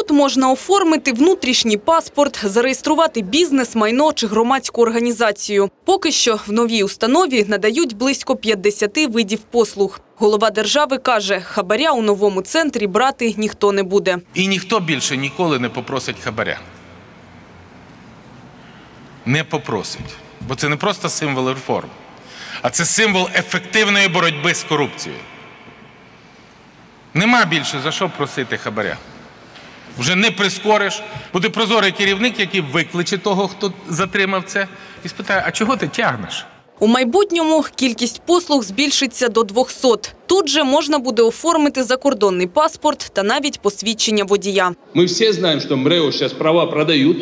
Тут можна оформити внутрішній паспорт, зареєструвати бізнес, майно чи громадську організацію. Поки що в новій установі надають близько 50 видів послуг. Голова держави каже, хабаря у новому центрі брати ніхто не буде. І ніхто більше ніколи не попросить хабаря. Не попросить. Бо це не просто символ реформ, а це символ ефективної боротьби з корупцією. Нема більше за що просити хабаря Вже не прискориш. Буде прозорий керівник, який викличе того, хто затримав це, і спитає: а чого ти тягнеш? У майбутньому кількість послуг збільшиться до 200. Тут же можна буде оформити закордонний паспорт та навіть посвідчення водія. Мы все знаем, что МРЭО сейчас права продают.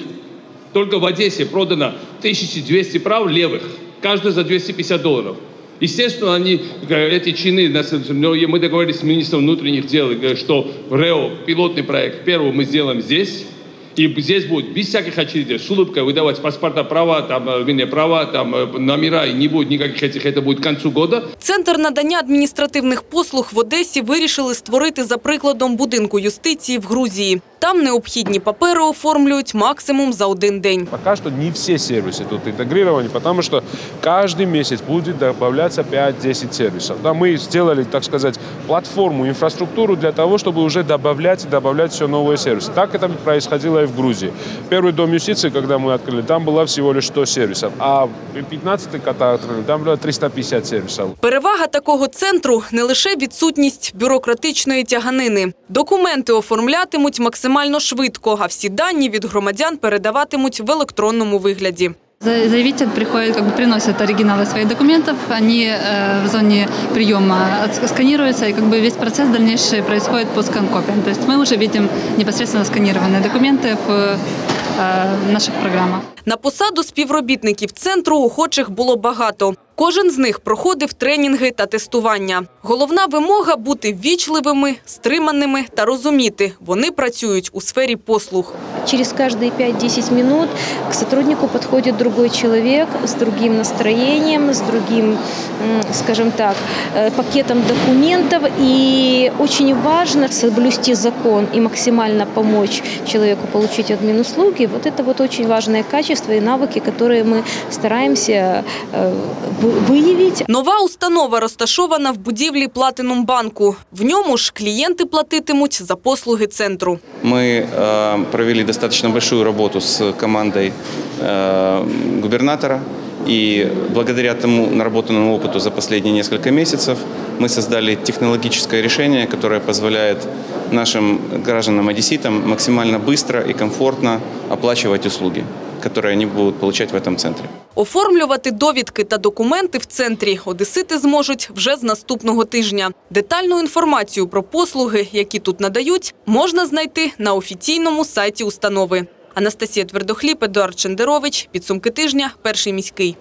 Только в Одессе продано 1200 прав левых, каждый за 250 долларов. Естественно, они, э, эти чины, нас- но мы договорились с министром внутренних дел, э, что РЭО, пилотный проект, первый мы сделаем здесь, и здесь будет без всяких очередей, с улыбкой выдавать паспорта права, там, э, вернее, права, там, э, номера, и не будет никаких этих, это будет к концу года. Центр надання адміністративних послуг в Одесі вирішили створити за прикладом будинку юстиції в Грузії. Там необхідні папери оформлюють максимум за один день. Пока что не все сервисы тут интегрированы, потому что каждый месяц будет добавляться 5-10 сервисов. Да, мы сделали, так сказать, платформу, инфраструктуру для того, чтобы уже добавлять и добавлять все новые сервисы. Так это происходило и в Грузии. Первый дом юстиции, когда мы открыли, там было всего лишь 100 сервисов, а в 15-й, когда открыли, там было 350 сервисов. Перевага такого центру не лише відсутність бюрократичної тяганини. Документи оформлятимуть максимально швидко, а всі дані від громадян передаватимуть в електронному вигляді. За- Заявитель приходит, как бы приносит оригиналы своих документов, они э, в зоне приема отс- сканируются, и как бы весь процесс дальнейший происходит по скан-копиям. То есть мы уже видим непосредственно сканированные документы в э, наших программах. На посаду співробітників центру охочих було багато. Кожен з них проходив тренінги та тестування. Головна вимога бути ввічливими, стриманими та розуміти. Вони працюють у сфері послуг. Через каждые 5-10 минут к сотруднику подходит другой человек с другим настроением, с другим, м, скажем так, э, пакетом документов. И очень важно соблюсти закон и максимально помочь человеку получить админуслуги. Вот это вот очень важное качество и навыки, которые мы стараемся э, вы- выявить. Нова установа розташована в будівлі Платинум банку. В ньому ж клієнти платитимуть за послуги центру. Мы э, провели достаточно большую работу с командой э, губернатора. И благодаря тому наработанному опыту за последние несколько месяцев мы создали технологическое решение, которое позволяет нашим гражданам-одесситам максимально быстро и комфортно оплачивать услуги, которые они будут получать в этом центре. Оформлювати довідки та документи в центрі одесити зможуть вже з наступного тижня. Детальну інформацію про послуги, які тут надають, можна знайти на офіційному сайті установи. Анастасія Твердохліп, Едуард Чендерович. Підсумки тижня. Перший міський.